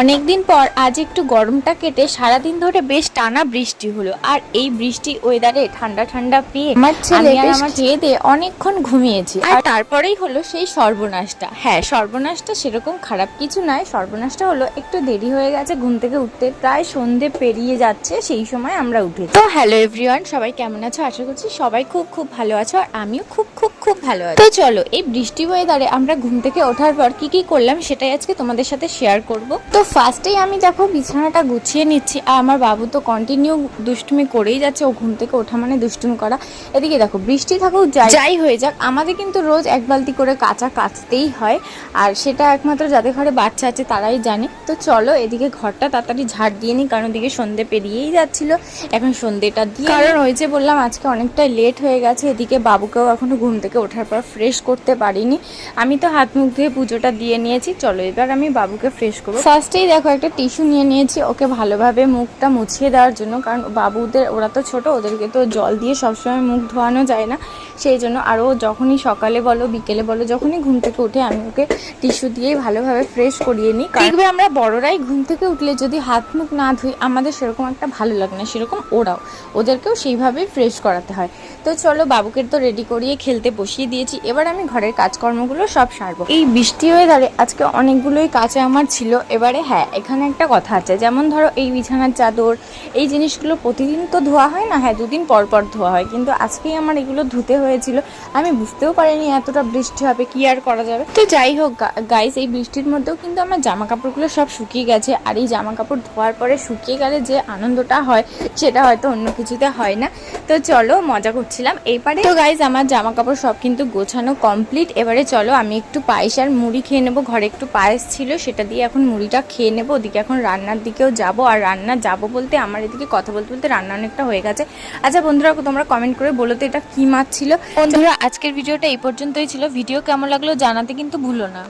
অনেকদিন পর আজ একটু গরমটা কেটে সারাদিন ধরে বেশ টানা বৃষ্টি হলো। আর এই বৃষ্টি ওয়েদারে ঠান্ডা ঠান্ডা পেয়ে আমার ছেলে আমার খেয়ে দিয়ে অনেকক্ষণ ঘুমিয়েছি। আর তারপরেই হলো সেই সর্বনাশটা। হ্যাঁ সর্বনাশটা সেরকম খারাপ কিছু নয়। সর্বনাশটা হলো একটু দেরি হয়ে গেছে ঘুম থেকে উঠতে প্রায় সন্ধে পেরিয়ে যাচ্ছে সেই সময় আমরা উঠে তো হ্যালো এভরিওয়ান সবাই কেমন আছো? আশা করছি সবাই খুব খুব ভালো আছো আর আমিও খুব খুব খুব ভালো আছি। তো চলো এই বৃষ্টি ওয়েদারে আমরা ঘুম থেকে ওঠার পর কি কি করলাম সেটাই আজকে তোমাদের সাথে শেয়ার করব। তো ফার্স্টেই আমি দেখো বিছানাটা গুছিয়ে নিচ্ছি আর আমার বাবু তো কন্টিনিউ দুষ্টুমি করেই যাচ্ছে ও ঘুম থেকে ওঠা মানে দুষ্টুমি করা। এদিকে দেখো বৃষ্টি থাকুক যাই যাই হয়ে যাক। আমাদের কিন্তু রোজ এক বালতি করে কাঁচা কাচতেই হয় আর সেটা একমাত্র যাদের ঘরে বাচ্চা আছে তারাই জানে। তো চলো এদিকে ঘরটা তাড়াতাড়ি ঝাড় দিয়ে নিই কারণ ওদিকে সন্ধে পেরিয়েই যাচ্ছিল। এখন সন্ধেটা দিয়ে কারণ ওই যে বললাম আজকে অনেকটাই লেট হয়ে গেছে এদিকে বাবুকেও এখনও ঘুম থেকে ওঠার পর ফ্রেশ করতে পারিনি। আমি তো হাত মুখ ধুয়ে পুজোটা দিয়ে নিয়েছি চলো এবার আমি বাবুকে ফ্রেশ করব। ফার্স্টেই দেখো, একটা টিস্যু নিয়ে নিয়েছি। ওকে ভালোভাবে মুখটা মুছিয়ে দেওয়ার জন্য, কারণ বাবুদের, ওরা তো ছোট, ওদেরকে তো জল দিয়ে সবসময় মুখ ধোয়ানো যায় না। সেই জন্য আরও যখনই সকালে বলো বিকেলে বলো যখনই ঘুম থেকে উঠে আমি ওকে টিস্যু দিয়েই ভালোভাবে ফ্রেশ করিয়ে নিই। দেখবে আমরা বড়রাই ঘুম থেকে উঠলে যদি হাত মুখ না ধুই আমাদের সেরকম একটা ভালো লাগে না সেরকম ওরাও। ওদেরকেও সেইভাবেই ফ্রেশ করাতে হয়। তো চলো বাবুকে তো রেডি করিয়ে খেলতে বসিয়ে দিয়েছি। এবার আমি ঘরের কাজকর্মগুলো সব সারবো। এই বৃষ্টি হয়ে দাঁড়িয়ে আজকে অনেকগুলোই কাজে আমার ছিল। এবারে হ্যাঁ এখানে একটা কথা আছে। যেমন ধরো এই বিছানার চাদর এই জিনিসগুলো প্রতিদিন তো ধোয়া হয় না? হ্যাঁ দুদিন পর পর ধোয়া হয়। কিন্তু আজকেই আমার এগুলো ধুতে হয়েছিল। আমি বুঝতেও পারিনি এতটা বৃষ্টি হবে, কি আর করা যাবে। তো যাই হোক গাইস এই বৃষ্টির মধ্যেও কিন্তু আমার জামা কাপড়গুলো সব শুকিয়ে গেছে। আর এই জামা কাপড় ধোয়ার পরে শুকিয়ে গেলে যে আনন্দটা হয়, সেটা হয়তো অন্য কিছুতে হয় না। তো চলো, মজা করছিলাম। এইবারে তো গাইজ আমার জামা কাপড় সব কিন্তু গোছানো কমপ্লিট এবারে চলো, আমি একটু পায়েস আর মুড়ি খেয়ে নেব। ঘরে একটু পায়েস ছিল, সেটা দিয়ে এখন মুড়িটা খেয়ে নেব। ওদিকে এখন রান্নার দিকেও যাব। আর রান্না যাব বলতে, আমার এদিকে কথা বলতে বলতে রান্না অনেকটা হয়ে গেছে। আচ্ছা বন্ধুরা, তোমরা কমেন্ট করে বলো তো, এটা কি মাছ ছিল? বন্ধুরা আজকের ভিডিওটা এই পর্যন্তই ছিল। ভিডিও কেমন লাগল জানাতে কিন্তু ভুলো না।